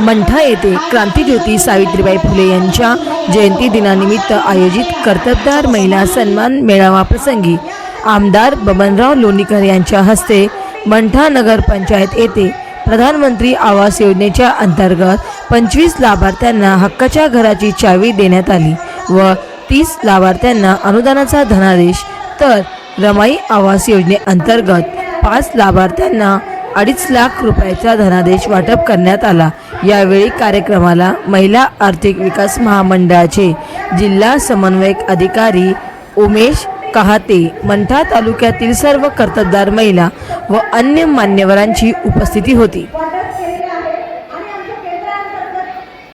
मंठा येथे क्रांतीज्योती सावित्रीबाई फुले यांच्या जयंती दिनानिमित्त आयोजित कर्तबदार महिला सन्मान मेळावा प्रसंगी आमदार बबनराव लोणीकर यांच्या हस्ते मंठा नगर पंचायत येथे प्रधानमंत्री आवास योजनेच्या अंतर्गत पंचवीस लाभार्थ्यांना हक्काच्या घराची चावी देण्यात आली व तीस लाभार्थ्यांना अनुदानाचा धनादेश. तर रमाई आवास योजनेअंतर्गत पाच लाभार्थ्यांना अडीच लाख रुपयाचा धनादेश वाटप करण्यात आला. यावेळी कार्यक्रमाला महिला आर्थिक विकास महामंडळाचे जिल्हा समन्वयक अधिकारी उमेश कहाते मंठा तालुक्यातील सर्व कर्तबदार महिला व अन्य मान्यवरांची उपस्थिती होती.